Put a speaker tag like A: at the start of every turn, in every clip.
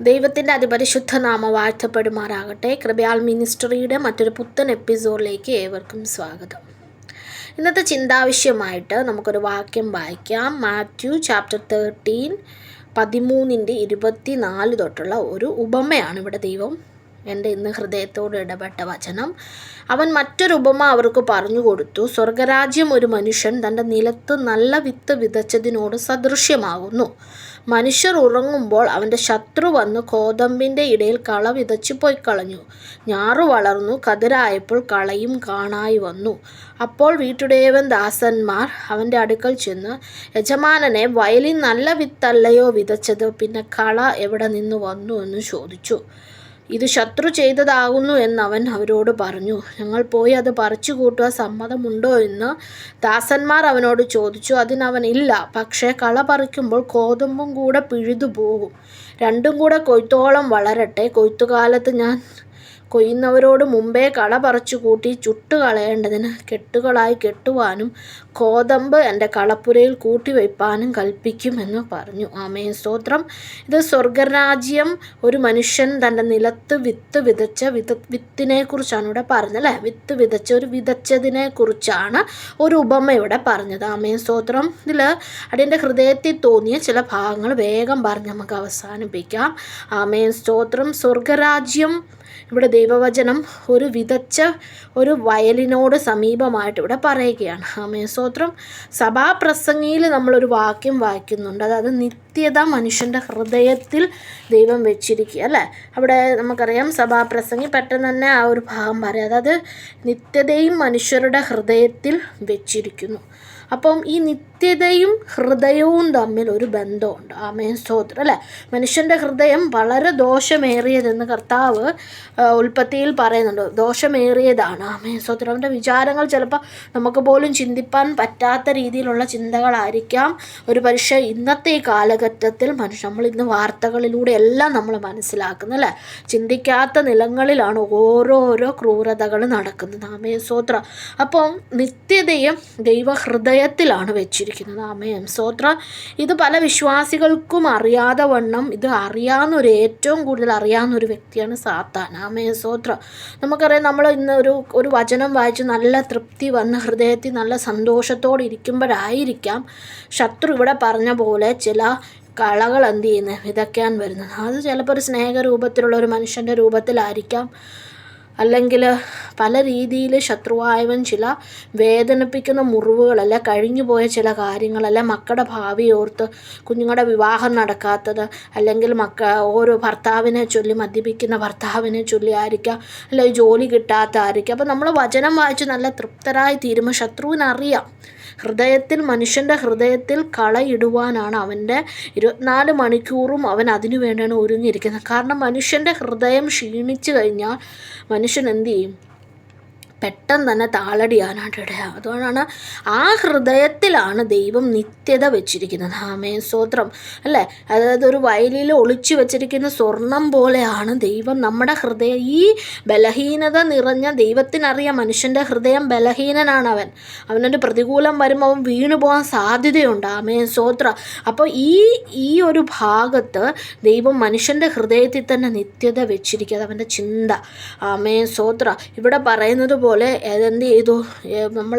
A: ദൈവത്തിന്റെ അതിപരിശുദ്ധ നാമം വാഴ്ത്തപ്പെടുമാറാകട്ടെ. കൃപയാൽ മിനിസ്ട്രിയുടെ മറ്റൊരു പുത്തൻ എപ്പിസോഡിലേക്ക് ഏവർക്കും സ്വാഗതം. ഇന്നത്തെ ചിന്താവിഷയമായിട്ട് നമുക്കൊരു വാക്യം വായിക്കാം. മാത്യു ചാപ്റ്റർ തേർട്ടീൻ പതിമൂന്നിന്റെ ഇരുപത്തി നാല് തൊട്ടുള്ള ഒരു ഉപമയാണ് ഇവിടെ ദൈവം എന്റെ ഇന്ന് ഹൃദയത്തോട് ഇടപെട്ട വചനം. അവൻ മറ്റൊരു ഉപമ അവർക്ക് പറഞ്ഞു കൊടുത്തു. സ്വർഗരാജ്യം ഒരു മനുഷ്യൻ തന്റെ നിലത്ത് നല്ല വിത്ത് വിതച്ചതിനോട് സദൃശ്യമാകുന്നു. മനുഷ്യർ ഉറങ്ങുമ്പോൾ അവന്റെ ശത്രു വന്ന് കോതമ്പിന്റെ ഇടയിൽ കള വിതച്ചു പോയി കളഞ്ഞു. ഞാറു വളർന്നു കതിരായപ്പോൾ കളയും കാണായി വന്നു. അപ്പോൾ വീട്ടുടേവൻ ദാസന്മാർ അവന്റെ അടുക്കൽ ചെന്ന് യജമാനനെ വയലിൽ നല്ല വിത്തല്ലയോ വിതച്ചത്? പിന്നെ കള എവിടെ നിന്ന് വന്നു? എന്ന് ചോദിച്ചു. ഇത് ശത്രു ചെയ്തതാകുന്നു എന്നവൻ അവരോട് പറഞ്ഞു. ഞങ്ങൾ പോയി അത് പറിച്ചു കൂട്ടുക സമ്മതമുണ്ടോ? എന്ന് ദാസന്മാർ അവനോട് ചോദിച്ചു. അതിനവൻ ഇല്ല. പക്ഷേ കള പറിക്കുമ്പോൾ കോതമ്പും കൂടെ പിഴുതു പോകും. രണ്ടും കൂടെ കൊയ്ത്തോളം വളരട്ടെ. കൊയ്ത്തുകാലത്ത് ഞാൻ കൊയ്യുന്നവരോട് മുമ്പേ കള പറിച്ചു കൂട്ടി ചുട്ടു കളയേണ്ടതിന് കെട്ടുകളായി കെട്ടുവാനും കോതമ്പ് എന്റെ കളപ്പുരയിൽ കൂട്ടിവയ്പ്പാനും കൽപ്പിക്കുമെന്ന് പറഞ്ഞു. ആമേ സ്തോത്രം. ഇത് സ്വർഗരാജ്യം ഒരു മനുഷ്യൻ തന്റെ നിലത്ത് വിത്ത് വിതച്ച വിത വിത്തിനെ കുറിച്ചാണ് ഇവിടെ പറഞ്ഞത് അല്ലേ? വിത്ത് വിതച്ച ഒരു വിതച്ചതിനെ കുറിച്ചാണ് ഒരു ഉപമ ഇവിടെ പറഞ്ഞത്. ആമേ സ്തോത്രം. ഇതിൽ അടിയന്റെ ഹൃദയത്തിൽ തോന്നിയ ചില ഭാഗങ്ങൾ വേഗം പറഞ്ഞ് നമുക്ക് അവസാനിപ്പിക്കാം. ആമേ സ്തോത്രം. സ്വർഗരാജ്യം ഇവിടെ ദൈവവചനം ഒരു വിതച്ച ഒരു വയലിനോട് സമീപമായിട്ട് ഇവിടെ പറയുകയാണ്. ആമേ സ്തോത്രം. സഭാപ്രസംഗിയിൽ നമ്മളൊരു വാക്യം വായിക്കുന്നുണ്ട്. അതായത് നിത്യത മനുഷ്യന്റെ ഹൃദയത്തിൽ ദൈവം വെച്ചിരിക്കുക അല്ലേ? അവിടെ നമുക്കറിയാം സഭാപ്രസംഗി പെട്ടെന്ന് തന്നെ ആ ഒരു ഭാഗം പറയാം. അതായത് നിത്യതയും മനുഷ്യരുടെ ഹൃദയത്തിൽ വെച്ചിരിക്കുന്നു. അപ്പം ഈ നിത്യതയും ഹൃദയവും തമ്മിൽ ഒരു ബന്ധമുണ്ട്. ആമേൻ. സ്തോത്രം അല്ലേ? മനുഷ്യന്റെ ഹൃദയം വളരെ ദോഷമേറിയതെന്ന് കർത്താവ് ഉൽപ്പത്തിയിൽ പറയുന്നുണ്ട്. ദോഷമേറിയതാണ്. ആമേൻ. സ്തോത്രം. അവന്റെ വിചാരങ്ങൾ ചിലപ്പോൾ നമുക്ക് പോലും ചിന്തിപ്പാൻ പറ്റാത്ത രീതിയിലുള്ള ചിന്തകളായിരിക്കാം. ഒരു പക്ഷേ ഇന്നത്തെ ഈ കാലഘട്ടത്തിൽ മനുഷ്യ നമ്മൾ ഇന്ന് വാർത്തകളിലൂടെ എല്ലാം നമ്മൾ മനസ്സിലാക്കുന്നത് അല്ലേ? ചിന്തിക്കാത്ത നിലങ്ങളിലാണ് ഓരോരോ ക്രൂരതകൾ നടക്കുന്നത്. ആമേൻ. സ്തോത്രം. അപ്പം നിത്യതയും ദൈവഹൃദയത്തിലാണ് ഹൃദയത്തിലാണ് വെച്ചിരിക്കുന്നത് ആമേൻ. സോത്ര ഇത് പല വിശ്വാസികൾക്കും അറിയാതെ വണ്ണം ഇത് അറിയാവുന്നൊരു ഏറ്റവും കൂടുതൽ അറിയാവുന്ന ഒരു വ്യക്തിയാണ് സാത്താൻ. ആമേൻ. സോത്ര നമുക്കറിയാം നമ്മൾ ഇന്ന് ഒരു ഒരു വചനം വായിച്ച് നല്ല തൃപ്തി വന്ന് ഹൃദയത്തിൽ നല്ല സന്തോഷത്തോടെ ഇരിക്കുമ്പോഴായിരിക്കാം ശത്രു ഇവിടെ പറഞ്ഞ പോലെ ചില കളകൾ എന്ത് ചെയ്യുന്നത്? വിതയ്ക്കാൻ വരുന്നത്. അത് ചിലപ്പോൾ ഒരു സ്നേഹരൂപത്തിലുള്ള ഒരു മനുഷ്യന്റെ രൂപത്തിലായിരിക്കാം. അല്ലെങ്കിൽ പല രീതിയിൽ ശത്രുവായവൻ ചില വേദനിപ്പിക്കുന്ന മുറിവുകളല്ല കഴിഞ്ഞു പോയ ചില കാര്യങ്ങളല്ല മക്കളുടെ ഭാവി ഓർത്ത് കുഞ്ഞുങ്ങളുടെ വിവാഹം നടക്കാത്തത് അല്ലെങ്കിൽ മക്ക ഓരോ ഭർത്താവിനെ ചൊല്ലി മദ്യപിക്കുന്ന ഭർത്താവിനെ ചൊല്ലി ആയിരിക്കാം അല്ലെങ്കിൽ ജോലി കിട്ടാത്ത ആയിരിക്കാം അപ്പോൾ നമ്മൾ വചനം വായിച്ച് നല്ല തൃപ്തരായി തീരുമ്പോൾ ശത്രുവിനറിയാം. ഹൃദയത്തിൽ മനുഷ്യന്റെ ഹൃദയത്തിൽ കളയിടുവാനാണ് അവന്റെ ഇരുപത്തിനാല് മണിക്കൂറും അവൻ അതിനു വേണ്ടിയാണ് ഒരുങ്ങിയിരിക്കുന്നത്. കാരണം മനുഷ്യന്റെ ഹൃദയം ക്ഷീണിച്ചു കഴിഞ്ഞാൽ മനുഷ്യൻ എന്തു ചെയ്യും? പെട്ടെന്ന് തന്നെ താളടിയാനായിട്ട് ഇടയാകും അതുകൊണ്ടാണ് ആ ഹൃദയത്തിലാണ് ദൈവം നിത്യത വെച്ചിരിക്കുന്നത്. ആമേ സ്തോത്രം. അല്ലേ? അതായത് ഒരു വയലിൽ ഒളിച്ചു വെച്ചിരിക്കുന്ന സ്വർണം പോലെയാണ് ദൈവം നമ്മുടെ ഹൃദയം. ഈ ബലഹീനത നിറഞ്ഞ ദൈവത്തിനറിയാം മനുഷ്യന്റെ ഹൃദയം ബലഹീനനാണ് അവൻ. അവനൊരു പ്രതികൂലം വരുമ്പോൾ അവൻ വീണു പോകാൻ സാധ്യതയുണ്ട്. ആമേ സ്തോത്ര. അപ്പോൾ ഈ ഈ ഒരു ഭാഗത്ത് ദൈവം മനുഷ്യന്റെ ഹൃദയത്തിൽ തന്നെ നിത്യത വെച്ചിരിക്കുന്നത്. അവന്റെ ചിന്ത. ആമേ സ്തോത്ര. ഇവിടെ പറയുന്നത് പോലെ പോലെ എന്ത് ചെയ്തു? നമ്മൾ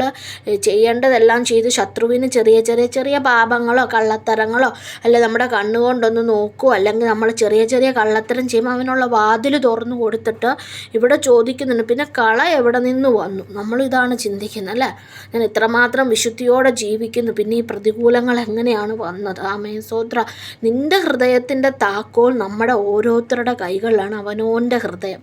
A: ചെയ്യേണ്ടതെല്ലാം ചെയ്ത്. ശത്രുവിന് ചെറിയ ചെറിയ ചെറിയ പാപങ്ങളോ കള്ളത്തരങ്ങളോ അല്ലെ നമ്മുടെ കണ്ണുകൊണ്ടൊന്ന് നോക്കുമോ അല്ലെങ്കിൽ നമ്മൾ ചെറിയ ചെറിയ കള്ളത്തരം ചെയ്യുമ്പോൾ അവനുള്ള വാതിൽ തുറന്നു കൊടുത്തിട്ട് ഇവിടെ ചോദിക്കുന്നുണ്ട്. പിന്നെ കള എവിടെ നിന്ന് വന്നു? നമ്മളിതാണ് ചിന്തിക്കുന്നത് അല്ലേ? ഞാൻ ഇത്രമാത്രം വിശുദ്ധിയോടെ ജീവിക്കുന്നു. പിന്നെ ഈ പ്രതികൂലങ്ങൾ എങ്ങനെയാണ് വന്നത്? ആമേ സോത്ര നിന്റെ ഹൃദയത്തിന്റെ താക്കോൽ നമ്മുടെ ഓരോരുത്തരുടെ കൈകളിലാണ്. അവനോന്റെ ഹൃദയം.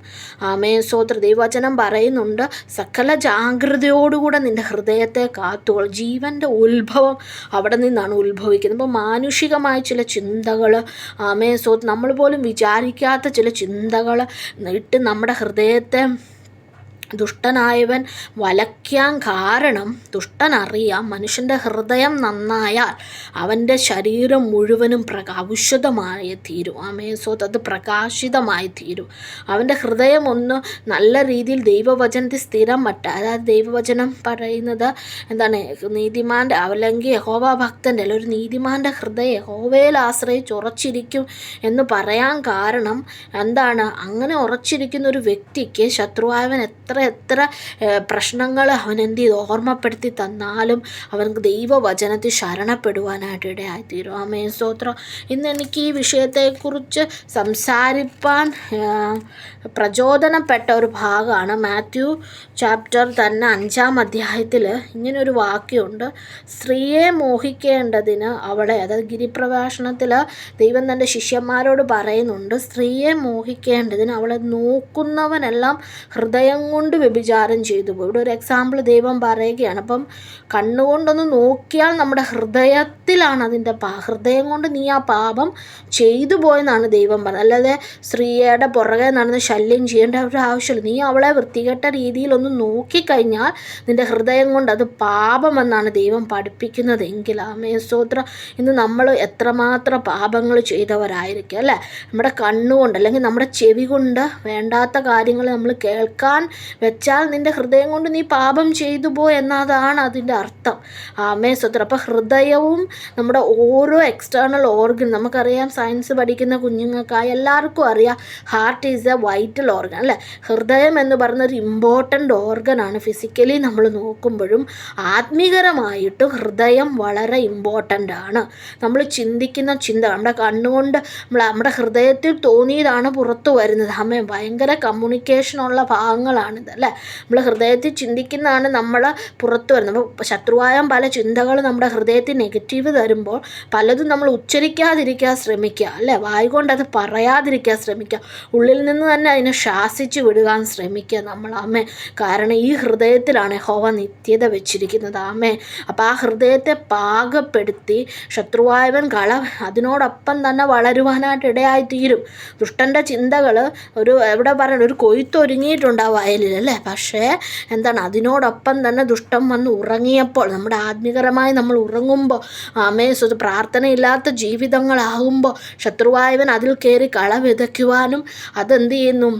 A: ആമേ സോത്ര ദൈവവചനം പറയുന്നുണ്ട് സകല ജാഗ്രതയോടുകൂടെ നിന്റെ ഹൃദയത്തെ കാത്തുകൊൾ. ജീവന്റെ ഉത്ഭവം അവിടെ നിന്നാണ് ഉത്ഭവിക്കുന്നത്. അപ്പോൾ മാനുഷികമായ ചില ചിന്തകൾ ആമേ സോ നമ്മൾ പോലും വിചാരിക്കാത്ത ചില ചിന്തകൾ ഇട്ട് നമ്മുടെ ഹൃദയത്തെ ദുഷ്ടനായവൻ വലയ്ക്കാൻ കാരണം ദുഷ്ടനറിയാം. മനുഷ്യന്റെ ഹൃദയം നന്നായാൽ അവന്റെ ശരീരം മുഴുവനും പ്രകാ ഔഷധമായി തീരും ആമേസോത്ത് അത് പ്രകാശിതമായി തീരും. അവന്റെ ഹൃദയം ഒന്ന് നല്ല രീതിയിൽ ദൈവവചനത്തിൽ സ്ഥിരം പറ്റ അതായത് ദൈവവചനം പറയുന്നത് എന്താണ്? നീതിമാന്റെ അല്ലെങ്കിൽ യഹോവ ഭക്തന്റെ അല്ല ഒരു നീതിമാന്റെ ഹൃദയം യഹോവയിൽ ആശ്രയിച്ച് ഉറച്ചിരിക്കും എന്ന് പറയാൻ കാരണം എന്താണ്? അങ്ങനെ ഉറച്ചിരിക്കുന്ന ഒരു വ്യക്തിക്ക് ശത്രുവായവൻ എത്ര എത്ര പ്രശ്നങ്ങൾ അവൻ എന്ത് ചെയ്ത്? ഓർമ്മപ്പെടുത്തി തന്നാലും അവർക്ക് ദൈവവചനത്തിൽ ശരണപ്പെടുവാനായിട്ട് ഇടയായിത്തീരും ആമേ സ്തോത്രം. ഇന്ന് എനിക്ക് ഈ വിഷയത്തെക്കുറിച്ച് സംസാരിപ്പാൻ പ്രചോദനപ്പെട്ട ഒരു ഭാഗമാണ് മാത്യു ചാപ്റ്റർ തന്നെ അഞ്ചാം അധ്യായത്തിൽ ഇങ്ങനൊരു വാക്യമുണ്ട്. സ്ത്രീയെ മോഹിക്കേണ്ടതിന് അവളെ അതായത് ഗിരിപ്രഭാഷണത്തിൽ ദൈവം തന്റെ ശിഷ്യന്മാരോട് പറയുന്നുണ്ട് സ്ത്രീയെ മോഹിക്കേണ്ടതിന് അവളെ നോക്കുന്നവനെല്ലാം ഹൃദയം കൊണ്ട് വ്യഭിചാരം ചെയ്തു പോയി. ഇവിടെ ഒരു എക്സാമ്പിൾ ദൈവം പറയുകയാണ്. അപ്പം കണ്ണുകൊണ്ടൊന്ന് നോക്കിയാൽ നമ്മുടെ ഹൃദയത്തിലാണ് അതിന്റെ പാ ഹൃദയം കൊണ്ട് നീ ആ പാപം ചെയ്തു പോയെന്നാണ് ദൈവം പറഞ്ഞത്. അല്ലാതെ സ്ത്രീയുടെ പുറകെ നടന്ന് ശല്യം ചെയ്യേണ്ട ഒരു ആവശ്യമില്ല. നീ അവളെ വൃത്തികെട്ട രീതിയിലൊന്ന് നോക്കിക്കഴിഞ്ഞാൽ നിന്റെ ഹൃദയം കൊണ്ട് അത് പാപമെന്നാണ് ദൈവം പഠിപ്പിക്കുന്നത്. എങ്കിൽ ആമേ സ്തോത്രം. ഇന്ന് നമ്മൾ എത്രമാത്രം പാപങ്ങൾ ചെയ്തവരായിരിക്കും അല്ലേ? നമ്മുടെ കണ്ണുകൊണ്ട് അല്ലെങ്കിൽ നമ്മുടെ ചെവി കൊണ്ട് വേണ്ടാത്ത കാര്യങ്ങൾ നമ്മൾ കേൾക്കാൻ വെച്ചാൽ നിന്റെ ഹൃദയം കൊണ്ട് നീ പാപം ചെയ്തു പോ എന്നതാണ് അതിന്റെ അർത്ഥം. ആമേ സ്വത്ര അപ്പോൾ ഹൃദയവും നമ്മുടെ ഓരോ എക്സ്റ്റേണൽ ഓർഗൻ നമുക്കറിയാം സയൻസ് പഠിക്കുന്ന കുഞ്ഞുങ്ങൾക്കായി എല്ലാവർക്കും അറിയാം heart is a vital organ അല്ലേ? ഹൃദയം എന്ന് പറയുന്ന ഒരു ഇമ്പോർട്ടന്റ് ഓർഗനാണ് ഫിസിക്കലി നമ്മൾ നോക്കുമ്പോഴും ആത്മീകരമായിട്ടും ഹൃദയം വളരെ ഇമ്പോർട്ടന്റ് ആണ്. നമ്മൾ ചിന്തിക്കുന്ന ചിന്ത നമ്മുടെ കണ്ണുകൊണ്ട് നമ്മൾ നമ്മുടെ ഹൃദയത്തിൽ തോന്നിയതാണ് പുറത്തു വരുന്നത്. അമ്മ ഭയങ്കര കമ്മ്യൂണിക്കേഷനുള്ള ഭാഗങ്ങളാണിത്. അല്ലേ നമ്മൾ ഹൃദയത്തിൽ ചിന്തിക്കുന്നതാണ് നമ്മൾ പുറത്തു വരുന്നത്. അപ്പോൾ ശത്രുവായ പല ചിന്തകൾ നമ്മുടെ ഹൃദയത്തിൽ നെഗറ്റീവ് തരുമ്പോൾ പലതും നമ്മൾ ഉച്ചരിക്കാതിരിക്കാൻ ശ്രമിക്കുക അല്ലേ? വായി കൊണ്ട് അത് പറയാതിരിക്കാൻ ശ്രമിക്കുക ഉള്ളിൽ നിന്ന് തന്നെ അതിനെ ശാസിച്ച് വിടുവാൻ ശ്രമിക്കുക നമ്മൾ. ആമേ. കാരണം ഈ ഹൃദയത്തിലാണ് ഹോവ നിത്യത വെച്ചിരിക്കുന്നത്. ആമേ. അപ്പോൾ ആ ഹൃദയത്തെ പാകപ്പെടുത്തി ശത്രുവായവൻ കള അതിനോടൊപ്പം തന്നെ വളരുവാനായിട്ട് ഇടയായി തീരും ദുഷ്ടന്റെ ചിന്തകൾ ഒരു എവിടെ പറയണം ഒരു കൊയ്ത്തൊരുങ്ങിയിട്ടുണ്ട് ആ വയലിൽ അല്ലേ? പക്ഷേ എന്താണ് അതിനോടൊപ്പം തന്നെ ദുഷ്ടം വന്ന് ഉറങ്ങിയപ്പോൾ നമ്മുടെ ആത്മീകരമായി നമ്മൾ ഉറങ്ങുമ്പോൾ ആമേ സ്വത് പ്രാർത്ഥനയില്ലാത്ത ജീവിതങ്ങളാകുമ്പോൾ ശത്രുവായവൻ അതിൽ കയറി കള വിതയ്ക്കുവാനും അതെന്ത് ചെയ്യുന്നു?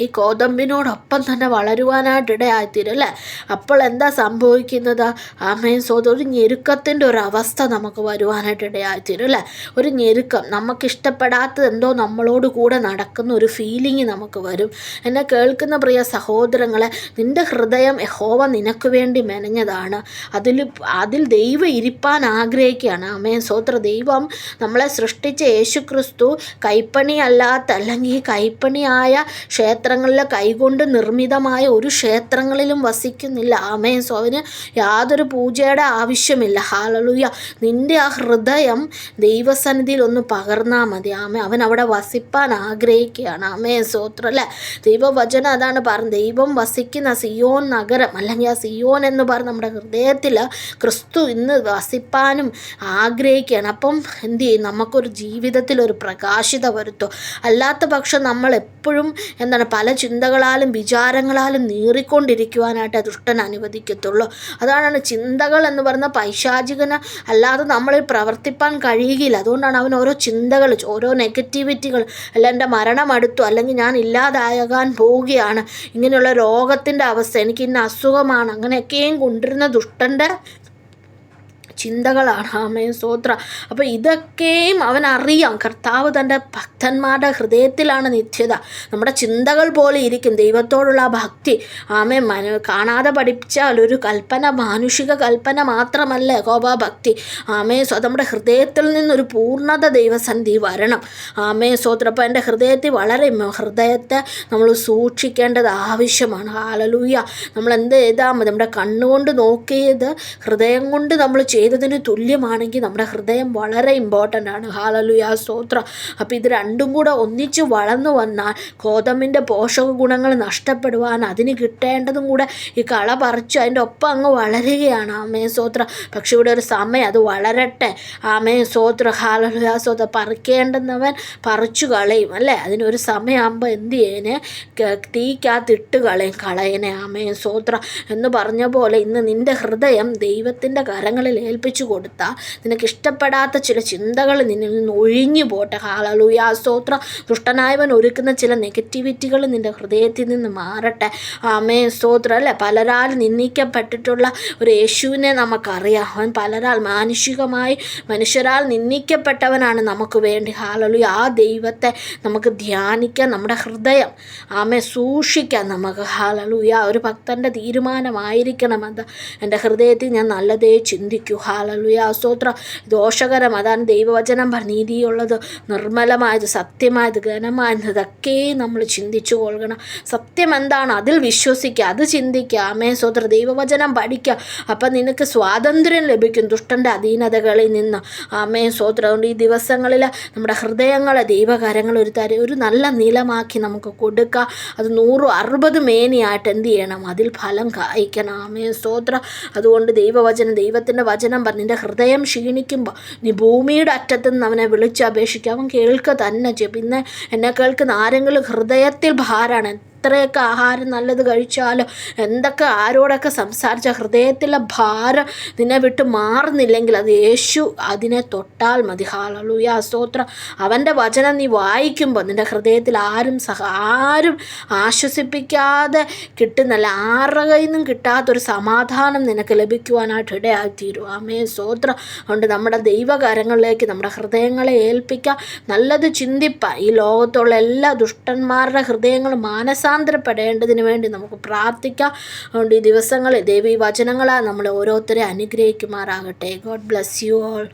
A: ഈ കോതമ്പിനോടൊപ്പം തന്നെ വളരുവാനായിട്ട് ഇടയായിത്തീരും അല്ലേ? അപ്പോൾ എന്താ സംഭവിക്കുന്നത്? ആമേൻ സോദ ഒരു ഞെരുക്കത്തിന്റെ ഒരു അവസ്ഥ നമുക്ക് വരുവാനായിട്ട് ഇടയായിത്തീരും അല്ലേ? ഒരു ഞെരുക്കം നമുക്കിഷ്ടപ്പെടാത്തത് എന്തോ നമ്മളോട് കൂടെ നടക്കുന്ന ഒരു ഫീലിംഗ് നമുക്ക് വരും. എന്നെ കേൾക്കുന്ന പ്രിയ സഹോദരങ്ങളെ നിന്റെ ഹൃദയം യഹോവ നിനക്ക് വേണ്ടി മെനഞ്ഞതാണ്. അതിൽ അതിൽ ദൈവം ഇരിപ്പാൻ ആഗ്രഹിക്കുകയാണ്. ആമേൻ സോത്ര ദൈവം നമ്മളെ സൃഷ്ടിച്ച യേശുക്രിസ്തു കൈപ്പണിയല്ലാത്ത അല്ലെങ്കിൽ കൈപ്പണിയായ ക്ഷേത്ര ക്ഷേത്രങ്ങളിലെ കൈകൊണ്ട് നിർമ്മിതമായ ഒരു ക്ഷേത്രങ്ങളിലും വസിക്കുന്നില്ല. ആമേ സോ അവന് യാതൊരു പൂജയുടെ ആവശ്യമില്ല. ഹാലലുയ നിന്റെ ആ ഹൃദയം ദൈവസന്നിധിയിൽ ഒന്ന് പകർന്നാൽ മതി. ആമേ അവൻ അവിടെ വസിപ്പാൻ ആഗ്രഹിക്കുകയാണ്. ആമേ സോത്ര അല്ലേ? ദൈവവചനം അതാണ് പറഞ്ഞത്. ദൈവം വസിക്കുന്ന സിയോൻ നഗരം അല്ലെങ്കിൽ ആ സിയോൻ എന്ന് പറഞ്ഞ നമ്മുടെ ഹൃദയത്തിൽ ക്രിസ്തു ഇന്ന് വസിപ്പാനും ആഗ്രഹിക്കുകയാണ്. അപ്പം എന്ത് ചെയ്യും? നമുക്കൊരു ജീവിതത്തിൽ ഒരു പ്രകാശിത വരുത്തും. അല്ലാത്ത പക്ഷം നമ്മൾ എപ്പോഴും എന്താണ് പല ചിന്തകളാലും വിചാരങ്ങളാലും നീറിക്കൊണ്ടിരിക്കുവാനായിട്ട് ദുഷ്ടൻ അനുവദിക്കത്തുള്ളൂ. അതാണ് ചിന്തകൾ എന്ന് പറയുന്ന പൈശാചികന് അല്ലാതെ നമ്മളിൽ പ്രവർത്തിപ്പാൻ കഴിയുകയില്ല. അതുകൊണ്ടാണ് അവൻ ഓരോ ചിന്തകൾ ഓരോ നെഗറ്റിവിറ്റികൾ അല്ല എന്റെ മരണം അടുത്തു അല്ലെങ്കിൽ ഞാൻ ഇല്ലാതാകാൻ പോവുകയാണ്. ഇങ്ങനെയുള്ള രോഗത്തിന്റെ അവസ്ഥ എനിക്ക് ഇന്ന അസുഖമാണ് അങ്ങനെയൊക്കെയും കൊണ്ടിരുന്ന ദുഷ്ടന്റെ ചിന്തകളാണ്. ആമേ സ്തോത്ര. അപ്പോൾ ഇതൊക്കെയും അവൻ അറിയാം കർത്താവ് തന്റെ ഭക്തന്മാരുടെ ഹൃദയത്തിലാണ് നിത്യത. നമ്മുടെ ചിന്തകൾ പോലെ ഇരിക്കും. ദൈവത്തോടുള്ള ഭക്തി. ആമേ മനു കാണാതെ പഠിപ്പിച്ചാൽ ഒരു കൽപ്പന മാനുഷിക കൽപ്പന മാത്രമല്ല ഭക്തി. ആമേ സ്വ നമ്മുടെ ഹൃദയത്തിൽ നിന്നൊരു പൂർണത ദൈവസന്ധി വരണം. ആമേ സ്തോത്ര. അപ്പോൾ എന്റെ ഹൃദയത്തിൽ വളരെ ഹൃദയത്തെ നമ്മൾ സൂക്ഷിക്കേണ്ടത് ആവശ്യമാണ്. ഹാലലൂയ നമ്മൾ എന്ത് ചെയ്താൽ മതി? നമ്മുടെ കണ്ണുകൊണ്ട് നോക്കിയത് ഹൃദയം കൊണ്ട് നമ്മൾ ചെയ്യും ചെയ്തതിന് തുല്യമാണെങ്കിൽ നമ്മുടെ ഹൃദയം വളരെ ഇമ്പോർട്ടന്റ് ആണ്. ഹാലലുയ സ്തോത്ര. അപ്പോൾ ഇത് രണ്ടും കൂടെ ഒന്നിച്ച് വളർന്നു വന്നാൽ ഗോതമ്പിന്റെ പോഷക ഗുണങ്ങൾ നഷ്ടപ്പെടുവാൻ അതിന് കിട്ടേണ്ടതും കൂടെ ഈ കള പറിച്ചു അതിന്റെ ഒപ്പം അങ്ങ് വളരുകയാണ്. ആമേ സ്തോത്ര. പക്ഷെ ഇവിടെ ഒരു സമയം അത് വളരട്ടെ. ആമേ സ്തോത്ര. ഹാലലുയ സ്തോത്ര. പറിക്കേണ്ടുന്നവൻ പറിച്ചു കളയും അല്ലേ? അതിനൊരു സമയമാകുമ്പോൾ എന്ത് ചെയ്യനെ തീക്കാത്തിട്ട് കളയും കളയനെ ആമേ സ്തോത്ര. എന്ന് പറഞ്ഞ പോലെ ഇന്ന് നിന്റെ ഹൃദയം ദൈവത്തിന്റെ കരങ്ങളിൽ ഏൽപ്പിച്ചു കൊടുത്താൽ നിനക്ക് ഇഷ്ടപ്പെടാത്ത ചില ചിന്തകൾ നിന്നിൽ നിന്ന് ഒഴിഞ്ഞു പോട്ടെ. ഹാലലൂയ സ്തോത്ര. ദുഷ്ടനായവൻ ഒരുക്കുന്ന ചില നെഗറ്റിവിറ്റികൾ നിന്റെ ഹൃദയത്തിൽ നിന്ന് മാറട്ടെ. ആമേ സ്തോത്ര. അല്ലേ? പലരാൽ നിന്ദിക്കപ്പെട്ടിട്ടുള്ള ഒരു യേശുവിനെ നമുക്കറിയാം. അവൻ പലരാൽ മാനുഷികമായി മനുഷ്യരാൽ നിന്ദിക്കപ്പെട്ടവനാണ് നമുക്ക് വേണ്ടി. ഹാലലൂയ ആ ദൈവത്തെ നമുക്ക് ധ്യാനിക്കാൻ നമ്മുടെ ഹൃദയം. ആമേ സൂക്ഷിക്കാൻ നമുക്ക്. ഹാലലൂയ ഒരു ഭക്തന്റെ തീരുമാനമായിരിക്കണം അത്. എന്റെ ഹൃദയത്തിൽ ഞാൻ നല്ലതേ ചിന്തിക്കൂ. ഹാലലുയ സ്തോത്ര ദോഷകരം അതാണ് ദൈവവചനം പറഞ്ഞ നീതിയുള്ളത് നിർമ്മലമായത് സത്യമായത് ഘനമായത് ഇതൊക്കെ നമ്മൾ ചിന്തിച്ചു കൊള്ളണം. സത്യം എന്താണ്? അതിൽ വിശ്വസിക്കുക അത് ചിന്തിക്കുക. ആമേ സ്തോത്ര ദൈവവചനം പഠിക്കുക. അപ്പം നിനക്ക് സ്വാതന്ത്ര്യം ലഭിക്കും ദുഷ്ടന്റെ അധീനതകളിൽ നിന്ന്. ആമേ സ്തോത്രം അതുകൊണ്ട് ഈ ദിവസങ്ങളിൽ നമ്മുടെ ഹൃദയങ്ങളെ ദൈവകാരങ്ങൾ ഒരു തര ഒരു നല്ല നിലമാക്കി നമുക്ക് കൊടുക്കുക അത് നൂറും അറുപത് മേനിയായിട്ട് എന്ത് ചെയ്യണം? അതിൽ ഫലം കായ്ക്കണം. ആമേ സ്തോത്ര അതുകൊണ്ട് ദൈവവചനം ദൈവത്തിന്റെ വചനം പറഞ്ഞ് നിന്റെ ഹൃദയം ക്ഷീണിക്കുമ്പോൾ നീ ഭൂമിയുടെ അറ്റത്തു നിന്ന് അവനെ വിളിച്ച് അപേക്ഷിക്കുക അവൻ കേൾക്കുക തന്നെ ചെയ്യും. പിന്നെ എന്നെ കേൾക്കുന്ന ആരെങ്കിലും ഹൃദയത്തിൽ ഭാരമാണ്. എത്രയൊക്കെ ആഹാരം നല്ലത് കഴിച്ചാലോ എന്തൊക്കെ ആരോടൊക്കെ സംസാരിച്ച ഹൃദയത്തിലെ ഭാരം നിന്നെ വിട്ട് മാറുന്നില്ലെങ്കിൽ അത് യേശു അതിനെ തൊട്ടാൽ മതി. ഹാളൂയ സ്തോത്രം. അവന്റെ വചനം നീ വായിക്കുമ്പോൾ നിന്റെ ഹൃദയത്തിൽ ആരും സഹ ആരും ആശ്വസിപ്പിക്കാതെ കിട്ടുന്നല്ല ആരുടെ കയ്യിൽ നിന്നും കിട്ടാത്തൊരു സമാധാനം നിനക്ക് ലഭിക്കുവാനായിട്ട് ഇടയായിത്തീരും. ആമേ സ്തോത്രം. അതുകൊണ്ട് നമ്മുടെ ദൈവകരങ്ങളിലേക്ക് നമ്മുടെ ഹൃദയങ്ങളെ ഏൽപ്പിക്കുക നല്ലത് ചിന്തിപ്പ. ഈ ലോകത്തുള്ള എല്ലാ ദുഷ്ടന്മാരുടെ ഹൃദയങ്ങൾ മാനസാന്തരപ്പെടേണ്ടതിന് വേണ്ടി നമുക്ക് പ്രാർത്ഥിക്കാം. അതുകൊണ്ട് ഈ ദിവസങ്ങളിൽ ദേവി വചനങ്ങളാൽ നമ്മൾ ഓരോരുത്തരെ അനുഗ്രഹിക്കുമാറാകട്ടെ. God bless you all